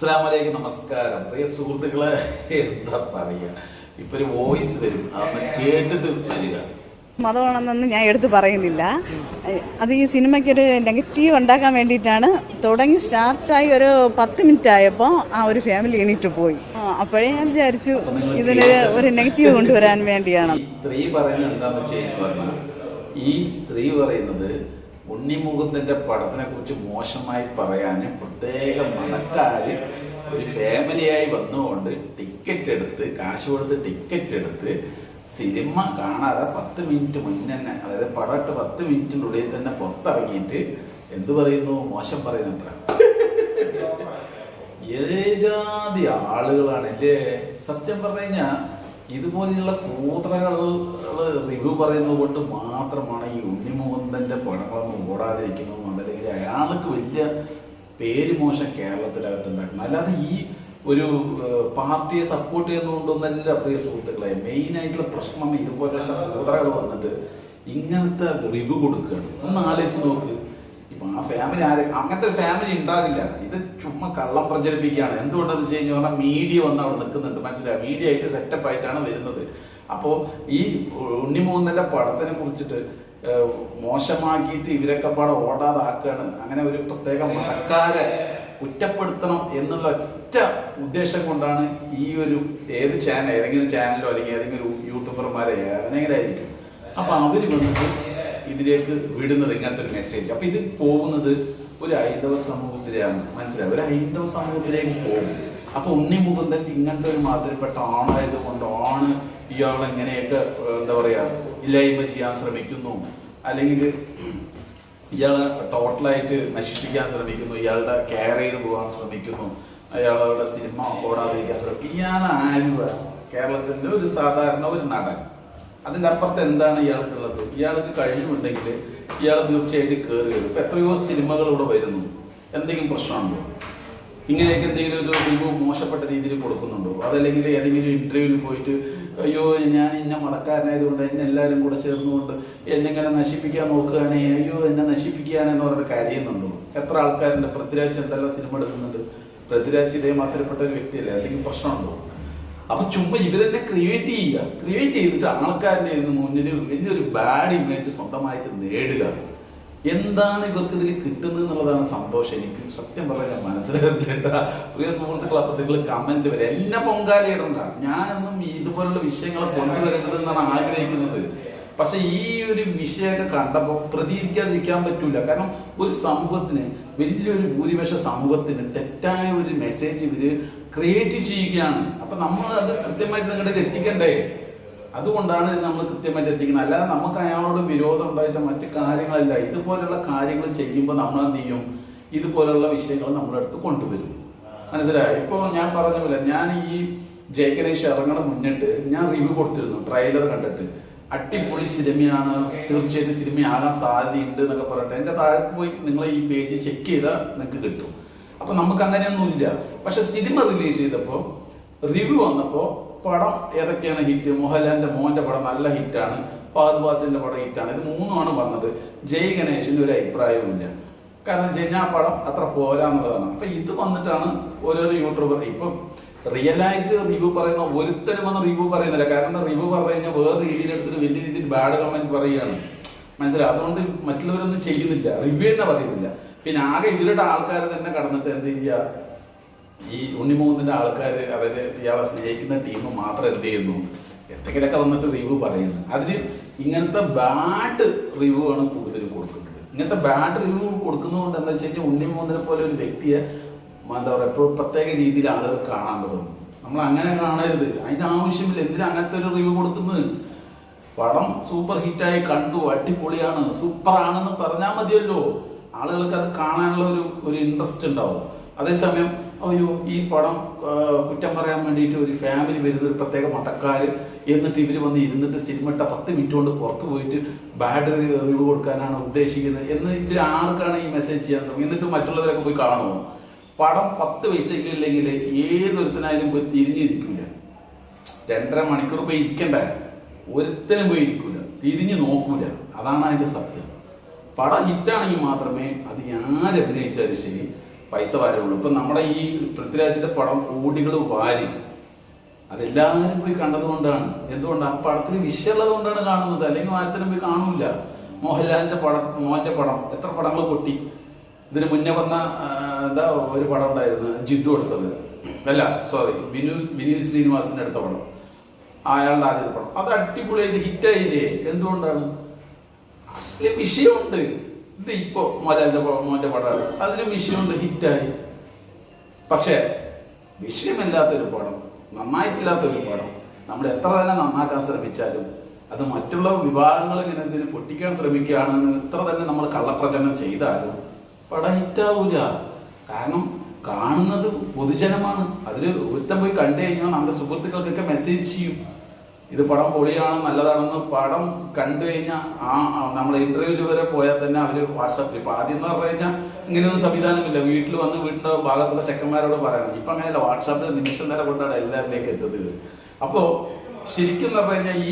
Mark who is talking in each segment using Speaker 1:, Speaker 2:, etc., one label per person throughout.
Speaker 1: അസ്സാമലൈക്കും നമസ്കാരം. പ്രിയ സുഹൃത്തുക്കളെ എന്താ പറയുക ഇപ്പൊ ഒരു വോയിസ് വരും. അത് കേട്ടിട്ട് വരിക.
Speaker 2: മതമാണെന്നൊന്നും ഞാൻ എടുത്തു പറയുന്നില്ല. അത് ഈ സിനിമയ്ക്കൊരു നെഗറ്റീവ് ഉണ്ടാക്കാൻ വേണ്ടിയിട്ടാണ്. തുടങ്ങി സ്റ്റാർട്ടായി ഒരു പത്ത് മിനിറ്റ് ആയപ്പോൾ ആ ഒരു ഫാമിലി എണീറ്റ് പോയി. അപ്പോഴേ ഞാൻ വിചാരിച്ചു ഇതിന് ഒരു നെഗറ്റീവ് കൊണ്ടുവരാൻ വേണ്ടിയാണ്.
Speaker 1: സ്ത്രീ പറയുന്നത് എന്താണെന്ന് വെച്ച് ഈ സ്ത്രീ പറയുന്നത് ഉണ്ണിമുകുന്ദന്റെ പടത്തിനെ കുറിച്ച് മോശമായി പറയാന് പ്രത്യേക മതക്കാര് ഒരു ഫാമിലിയായി വന്നുകൊണ്ട് ടിക്കറ്റ് എടുത്ത് കാശ് കൊടുത്ത് ടിക്കറ്റ് എടുത്ത് സിനിമ കാണാതെ പത്ത് മിനിറ്റ് മുന്നേ തന്നെ അതായത് പടമിട്ട് പത്ത് മിനിറ്റിനുള്ളിൽ തന്നെ പുറത്തിറങ്ങിയിട്ട് എന്ത് പറയുന്നു? മോശം പറയുന്നു അത്ര. ഏജാതി ആളുകളാണ് അല്ലേ സത്യം പറഞ്ഞു കഴിഞ്ഞാൽ ഇതുപോലെയുള്ള കൂത്രകൾ റിവ്യൂ പറയുന്നത് കൊണ്ട് മാത്രമാണ് ഈ ഉണ്ണിമുകുന്ദന്റെ പടങ്ങളൊന്നും ഓടാതിരിക്കുന്നതും അതല്ലെങ്കിൽ അയാൾക്ക് വലിയ പേര് മോശം കേരളത്തിനകത്ത് ഉണ്ടാക്കുന്നത് അല്ലാതെ ഈ ഒരു പാർട്ടിയെ സപ്പോർട്ട് ചെയ്യുന്നതുകൊണ്ടൊന്നല്ല പ്രിയ സുഹൃത്തുക്കളെ. മെയിൻ ആയിട്ടുള്ള പ്രശ്നം ഇതുപോലെയുള്ള കൂത്രകൾ വന്നിട്ട് ഇങ്ങനത്തെ റിവ്യൂ കൊടുക്കുകയാണ്. ഒന്ന് ആലോചിച്ച് നോക്ക്. ആ ഫാമിലി ആര് അങ്ങനത്തെ ഒരു ഫാമിലി ഉണ്ടാകില്ല ഇത് ചുമ്മാ കള്ളം പ്രചരിപ്പിക്കുകയാണ്. എന്തുകൊണ്ടെന്ന് വെച്ച് കഴിഞ്ഞാൽ പറഞ്ഞാൽ മീഡിയ വന്ന് അവിടെ നിൽക്കുന്നുണ്ട്. മനസ്സിലായി? മീഡിയ ആയിട്ട് സെറ്റപ്പ് ആയിട്ടാണ് വരുന്നത്. അപ്പോൾ ഈ ഉണ്ണിമൂന്നന്റെ പടത്തിനെ കുറിച്ചിട്ട് മോശമാക്കിയിട്ട് ഇവരൊക്കെ പാടെ ഓടാതാക്കുകയാണ്. അങ്ങനെ ഒരു പ്രത്യേക മതക്കാരെ കുറ്റപ്പെടുത്തണം എന്നുള്ള ഒറ്റ ഉദ്ദേശം കൊണ്ടാണ് ഈ ഒരു ഏത് ചാനൽ ഏതെങ്കിലും ചാനലോ അല്ലെങ്കിൽ ഏതെങ്കിലും യൂട്യൂബർമാരെ ഏതെങ്കിലും ആയിരിക്കും. അപ്പൊ അവർ വന്നിട്ട് ഇതിലേക്ക് വിടുന്നത് ഇങ്ങനത്തെ ഒരു മെസ്സേജ് അപ്പൊ ഇത് പോകുന്നത് ഒരു ഹൈന്ദവ സമൂഹത്തിലാണ് മനസ്സിലായി? ഒരു ഹൈന്ദവ സമൂഹത്തിലേക്ക് പോകും. അപ്പൊ ഉണ്ണി മുകുന്ദൻ ഇങ്ങനത്തെ ഒരു മാതിരിപ്പെട്ട ആണായത് കൊണ്ട് ആണ് ഇയാൾ എങ്ങനെയൊക്കെ എന്താ പറയാ ഇല്ലായ്മ ചെയ്യാൻ ശ്രമിക്കുന്നു. അല്ലെങ്കിൽ ഇയാളെ ടോട്ടലായിട്ട് നശിപ്പിക്കാൻ ശ്രമിക്കുന്നു. ഇയാളുടെ കാരിയർ പോകാൻ ശ്രമിക്കുന്നു. അയാളുടെ സിനിമ ഓടാതിരിക്കാൻ ശ്രമിക്കും ഇയാൾ ആരുവ കേരളത്തിന്റെ ഒരു സാധാരണ ഒരു നടൻ. അതിന്റെ അപ്പുറത്ത് എന്താണ് ഇയാൾക്കുള്ളത്? ഇയാൾക്ക് കഴിവുണ്ടെങ്കിൽ ഇയാൾ തീർച്ചയായിട്ടും കയറി വരും. ഇപ്പൊ എത്രയോ സിനിമകൾ ഇവിടെ വരുന്നു. എന്തെങ്കിലും പ്രശ്നമുണ്ടോ? ഇങ്ങനെയൊക്കെ എന്തെങ്കിലും ഒരു റിവ്യൂ മോശപ്പെട്ട രീതിയിൽ കൊടുക്കുന്നുണ്ടോ? അതല്ലെങ്കിൽ ഏതെങ്കിലും ഇന്റർവ്യൂവിൽ പോയിട്ട് അയ്യോ ഞാൻ ഇന്ന മതക്കാരനായതുകൊണ്ട് എന്നെ എല്ലാവരും കൂടെ ചേർന്നുകൊണ്ട് എന്നെങ്ങനെ നശിപ്പിക്കാൻ നോക്കുകയാണെ? അയ്യോ എന്നെ നശിപ്പിക്കുകയാണെന്ന് പറഞ്ഞിട്ട് കരയുന്നുണ്ടോ എത്ര ആൾക്കാരുണ്ട്? പൃഥ്വിരാജ് എന്തെല്ലാം സിനിമ എടുക്കുന്നുണ്ട്? പൃഥ്വിരാജ് ഇതേ മാത്രപ്പെട്ട ഒരു വ്യക്തിയല്ലേ? അല്ലെങ്കിൽ പ്രശ്നമുണ്ടോ? അപ്പൊ ചുമ്മാ ഇവരെന്നെ ക്രിയേറ്റ് ചെയ്യുക. ക്രിയേറ്റ് ചെയ്തിട്ട് ആൾക്കാരുടെ മുന്നിൽ വലിയൊരു ബാഡ് ഇമേജ് സ്വന്തമായിട്ട് നേടുക. എന്താണ് ഇവർക്ക് ഇതിൽ കിട്ടുന്നത് എന്നുള്ളതാണ് സന്തോഷം. എനിക്ക് സത്യം പറഞ്ഞാൽ മനസ്സിലാകുന്നില്ല. പ്രിയ സുഹൃത്തുക്കൾ അപ്പൊ നിങ്ങൾ കമന്റ് വരെ എന്നെ പൊങ്കാലയിടണ്ട ഞാനൊന്നും ഇതുപോലുള്ള വിഷയങ്ങളെ കൊണ്ടുവരരുത് എന്നാണ് ആഗ്രഹിക്കുന്നത്. പക്ഷെ ഈ ഒരു വിഷയമൊക്കെ കണ്ടപ്പോൾ പ്രതികരിക്കാതിരിക്കാൻ പറ്റൂല. കാരണം ഒരു സമൂഹത്തിന് വലിയൊരു ഭൂരിപക്ഷ സമൂഹത്തിന് തെറ്റായ ഒരു മെസ്സേജ് ഇവർ ക്രിയേറ്റ് ചെയ്യുകയാണ്. അപ്പൊ നമ്മൾ അത് കൃത്യമായിട്ട് നിങ്ങളുടെ എത്തിക്കണ്ടേ? അതുകൊണ്ടാണ് നമ്മൾ കൃത്യമായിട്ട് എത്തിക്കുന്നത്. അല്ലാതെ നമുക്ക് അയാളോട് വിരോധം ഉണ്ടായിട്ട് മറ്റു കാര്യങ്ങളല്ല. ഇതുപോലുള്ള കാര്യങ്ങൾ ചെയ്യുമ്പോൾ നമ്മൾ എന്ത് ചെയ്യും? ഇതുപോലുള്ള വിഷയങ്ങൾ നമ്മുടെ അടുത്ത് കൊണ്ടുവരും. മനസ്സിലായോ? ഇപ്പോൾ ഞാൻ പറഞ്ഞ പോലെ ഞാൻ ഈ ജയകനേഷ് ഇറങ്ങണ മുന്നിട്ട് ഞാൻ റിവ്യൂ കൊടുത്തിരുന്നു ട്രെയിലർ കണ്ടിട്ട്. അടിപൊളി സിനിമയാണ്. തീർച്ചയായിട്ടും സിനിമയാകാൻ സാധ്യതയുണ്ട് എന്നൊക്കെ പറഞ്ഞിട്ട്. എന്റെ താഴെ പോയി നിങ്ങൾ ഈ പേജ് ചെക്ക് ചെയ്താൽ നിങ്ങൾക്ക് കിട്ടും. അപ്പൊ നമുക്ക് അങ്ങനെയൊന്നും ഇല്ല പക്ഷെ സിനിമ റിലീസ് ചെയ്തപ്പോൾ റിവ്യൂ വന്നപ്പോൾ പടം ഏതൊക്കെയാണ് ഹിറ്റ് മോഹൻലാലിന്റെ മോന്റെ പടം നല്ല ഹിറ്റാണ് ഫഹദ് പടം ഹിറ്റാണ് ഇത് മൂന്നുമാണ് വന്നത്. ജയ് ഗണേഷിന്റെ ഒരു അഭിപ്രായവുമില്ല. കാരണം വെച്ച് കഴിഞ്ഞാൽ ആ പടം അത്ര പോരാന്നുള്ളതാണ് അപ്പൊ ഇത് വന്നിട്ടാണ് ഓരോരോ യൂട്യൂബർ ഇപ്പൊ റിയൽ ആയിട്ട് റിവ്യൂ പറയുന്ന ഒരുത്തരും വന്ന് റിവ്യൂ പറയുന്നില്ല. കാരണം റിവ്യൂ പറഞ്ഞു കഴിഞ്ഞാൽ വേറെ രീതിയിൽ എടുത്തിട്ട് വലിയ രീതിയിൽ ബാഡ് കമന്റ് പറയുകയാണ്. മനസ്സിലായി? അതുകൊണ്ട് മറ്റുള്ളവരൊന്നും ചെയ്യുന്നില്ല. റിവ്യൂ തന്നെ പറയുന്നില്ല. പിന്നെ ആകെ ഇവരുടെ ആൾക്കാർ തന്നെ കടന്നിട്ട് എന്ത് ചെയ്യുക ഈ ഉണ്ണിമുഖത്തിന്റെ ആൾക്കാർ അതായത് ഇയാളെ സ്നേഹിക്കുന്ന ടീം മാത്രം എന്ത് ചെയ്യുന്നു? എന്തെങ്കിലുമൊക്കെ വന്നിട്ട് റിവ്യൂ പറയുന്നു. അതിന് ഇങ്ങനത്തെ ബാഡ് റിവ്യൂ ആണ് കൂടുതൽ കൊടുക്കുന്നത്. ഇങ്ങനത്തെ ബാഡ് റിവ്യൂ കൊടുക്കുന്നതുകൊണ്ട് എന്താ വെച്ച് കഴിഞ്ഞാൽ ഉണ്ണിമോഹനെ പോലെ ഒരു വ്യക്തിയെ എന്താ പറയുക ഇപ്പോൾ പ്രത്യേക രീതിയിൽ ആളുകൾ കാണാൻ തുടങ്ങും. നമ്മൾ അങ്ങനെ കാണരുത്. അതിന്റെ ആവശ്യമില്ല. എന്തിനാ അങ്ങനത്തെ ഒരു റിവ്യൂ കൊടുക്കുന്നത്? പടം സൂപ്പർ ഹിറ്റായി കണ്ടു. അടിപൊളിയാണ്. സൂപ്പറാണെന്ന് പറഞ്ഞാൽ മതിയല്ലോ. ആളുകൾക്ക് അത് കാണാനുള്ള ഒരു ഒരു ഇൻട്രസ്റ്റ് ഉണ്ടാവും. അതേസമയം അയ്യോ ഈ പടം കുറ്റം പറയാൻ വേണ്ടിയിട്ട് ഒരു ഫാമിലി വരുന്ന ഒരു പ്രത്യേക മതക്കാർ എന്നിട്ട് ഇവർ വന്ന് ഇരുന്നിട്ട് സിനിമ ഇട്ട പത്ത് മിനിറ്റ് കൊണ്ട് പുറത്ത് പോയിട്ട് ബാഡ് റിവ്യൂ കൊടുക്കാനാണ് ഉദ്ദേശിക്കുന്നത് എന്ന് ഇവർ ആർക്കാണ് ഈ മെസ്സേജ് ചെയ്യാൻ തുടങ്ങി എന്നിട്ട് മറ്റുള്ളവരൊക്കെ പോയി കാണുമോ? പടം പത്ത് പൈസയ്ക്ക് ഇല്ലെങ്കിൽ ഏതൊരുത്തനായാലും പോയി തിരിഞ്ഞിരിക്കില്ല രണ്ടര മണിക്കൂർ പോയി ഇരിക്കണ്ട? ഒരുത്തനും പോയി ഇരിക്കില്ല തിരിഞ്ഞു നോക്കൂല. അതാണ് അതിന്റെ സത്യം. പടം ഹിറ്റാണെങ്കിൽ മാത്രമേ അത് അഭിനയിച്ചാലും ശരി പൈസ വാരുള്ളൂ. ഇപ്പം നമ്മുടെ ഈ പൃഥ്വിരാജിന്റെ പടം കോടികൾ വാരി അതെല്ലാവരും പോയി കണ്ടതുകൊണ്ടാണ് എന്തുകൊണ്ടാണ് ആ പടത്തിൽ വിഷയമുള്ളത് കൊണ്ടാണ് കാണുന്നത്. അല്ലെങ്കിൽ ആരത്തിനും പോയി കാണൂല. മോഹൻലാലിന്റെ പടം മോഹന്റെ പടം എത്ര പടങ്ങൾ പൊട്ടി. ഇതിന് മുന്നേ വന്ന എന്താ ഒരു പടം ഉണ്ടായിരുന്നു ജിദ്ദു എടുത്തത്. അല്ല സോറി വിനു വിനീത് ശ്രീനിവാസിന്റെ അടുത്ത പടം. അയാളുടെ ആദ്യത്തെ പടം. അത് അടിപൊളിയായിട്ട് ഹിറ്റായില്ലേ എന്തുകൊണ്ടാണ്? അതിൽ വിഷയമുണ്ട്. ഇത് ഇപ്പൊ മോചാന്റെ മോന്റെ പടമാണ്. അതിന് വിഷയമുണ്ട് ഹിറ്റായി. പക്ഷേ വിഷയമില്ലാത്തൊരു പടം നന്നായിട്ടില്ലാത്തൊരു പടം നമ്മൾ എത്ര തന്നെ നന്നാക്കാൻ ശ്രമിച്ചാലും അത് മറ്റുള്ള വിഭാഗങ്ങൾ ഇങ്ങനെ ഇതിന് പൊട്ടിക്കാൻ ശ്രമിക്കുകയാണെന്ന് എത്ര തന്നെ നമ്മൾ കള്ളപ്രചരണം ചെയ്താലും പടം ഹിറ്റാവൂല. കാരണം കാണുന്നത് പൊതുജനമാണ്. അതിൽ ഒരുത്തം പോയി കണ്ടു കഴിഞ്ഞാൽ നമ്മുടെ സുഹൃത്തുക്കൾക്കൊക്കെ മെസ്സേജ് ചെയ്യും. ഇത് പടം പൊളിയാണ് നല്ലതാണെന്ന് പടം കണ്ടു കഴിഞ്ഞാൽ ആ നമ്മൾ ഇന്റർവ്യൂവിൽ വരെ പോയാൽ തന്നെ അവർ വാട്സാപ്പിൽ ഇപ്പം ആദ്യം എന്ന് പറഞ്ഞു കഴിഞ്ഞാൽ ഇങ്ങനെയൊന്നും സംവിധാനമില്ല. വീട്ടിൽ വന്ന് വീട്ടിന്റെ ഭാഗത്തുള്ള ചെക്കന്മാരോട് പറയണം. ഇപ്പം അങ്ങനെയല്ല വാട്സാപ്പിൽ നിമിഷം നേരം കൊണ്ടാണ് എല്ലാവരിലേക്ക് എത്തുന്നത്. അപ്പോൾ ശരിക്കും പറഞ്ഞു കഴിഞ്ഞാൽ ഈ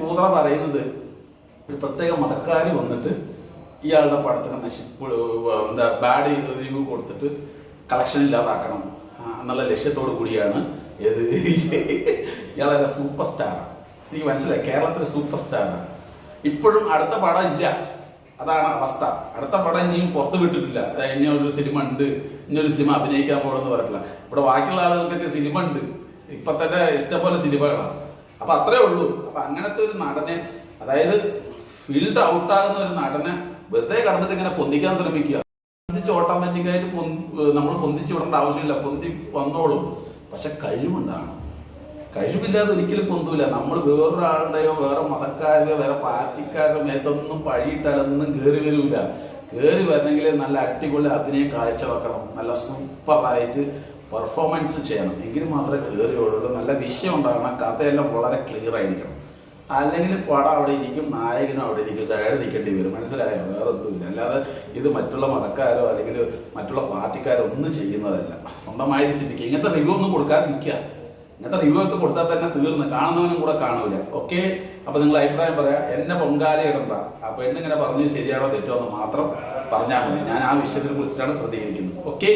Speaker 1: കൂതറ പറയുന്നത് ഒരു പ്രത്യേക മതക്കാർ വന്നിട്ട് ഇയാളുടെ പടത്തിന് നശി എന്താ ബാഡ് റിവ്യൂ കൊടുത്തിട്ട് കളക്ഷൻ ഇല്ലാതാക്കണം. എന്നുള്ള ലക്ഷ്യത്തോടു കൂടിയാണ് ഏത് ഇയാളെ സൂപ്പർ സ്റ്റാർ എനിക്ക് മനസ്സിലായി കേരളത്തിലെ സൂപ്പർ സ്റ്റാറാണ് ഇപ്പോഴും അടുത്ത പടം ഇല്ല. അതാണ് അവസ്ഥ. അടുത്ത പടം ഇനിയും പുറത്ത് വിട്ടിട്ടില്ല. അതായത് ഇനി ഒരു സിനിമ ഉണ്ട്. ഇനി ഒരു സിനിമ അഭിനയിക്കാൻ പോകണമെന്ന് പറഞ്ഞിട്ടില്ല. ഇവിടെ ബാക്കിയുള്ള ആളുകൾക്കൊക്കെ സിനിമ ഉണ്ട്. ഇപ്പൊ തന്നെ ഇഷ്ടംപോലെ സിനിമകളാണ് അപ്പൊ അത്രേ ഉള്ളൂ. അപ്പൊ അങ്ങനത്തെ ഒരു നടനെ അതായത് ഫീൽഡ് ഔട്ടാകുന്ന ഒരു നടനെ വെറുതെ കടന്നിട്ട് ഇങ്ങനെ പൊന്തിക്കാൻ ശ്രമിക്കുക. പൊന്തിച്ച് ഓട്ടോമാറ്റിക്കായിട്ട് നമ്മൾ പൊന്തിച്ച് വിടേണ്ട ആവശ്യമില്ല. പൊന്തി വന്നോളും. പക്ഷെ കഴിവുണ്ടാണ് കഴിവില്ലാതെ ഒരിക്കലും പൊന്തൂല. നമ്മൾ വേറൊരാളുടെയോ വേറെ മതക്കാരുടെയോ വേറെ പാർട്ടിക്കാരുടെ മേത്തൊന്നും പഴിയിട്ടാലൊന്നും കയറി വരില്ല കയറി വരണമെങ്കിൽ നല്ല അടിപൊളി അഭിനയം കാഴ്ചവെക്കണം നല്ല സൂപ്പറായിട്ട് പെർഫോമൻസ് ചെയ്യണം. എങ്കിൽ മാത്രമേ കയറി വരുള്ളൂ നല്ല വിഷയം ഉണ്ടാകണം. കഥയെല്ലാം വളരെ ക്ലിയർ ആയിരിക്കണം. അല്ലെങ്കിൽ പടം അവിടെ ഇരിക്കും നായകനും അവിടെ ഇരിക്കും സൈഡ് നിൽക്കേണ്ടി വരും. മനസ്സിലായോ? വേറെ ഒന്നുമില്ല അല്ലാതെ ഇത് മറ്റുള്ള മതക്കാരോ അല്ലെങ്കിൽ മറ്റുള്ള പാർട്ടിക്കാരോ ഒന്നും ചെയ്യുന്നതല്ല. സ്വന്തമായിട്ട് ചിന്തിക്കുക. ഇങ്ങനത്തെ റിവ്യൂ ഒന്നും കൊടുക്കാതിരിക്കുക. ഇങ്ങനത്തെ റിവ്യൂ ഒക്കെ കൊടുത്താൽ തന്നെ തീർന്ന്. കാണുന്നവനും കൂടെ കാണൂല. ഓക്കെ? അപ്പൊ നിങ്ങൾ അഭിപ്രായം പറയാം എന്നെ പൊങ്കാല ഇടണ്ട. ആ പെണ്ണിങ്ങനെ പറഞ്ഞു ശരിയാണോ തെറ്റോ എന്ന് മാത്രം പറഞ്ഞാൽ മതി. ഞാൻ ആ വിഷയത്തിനെ കുറിച്ചിട്ടാണ് പ്രതികരിക്കുന്നത്. ഓക്കെ?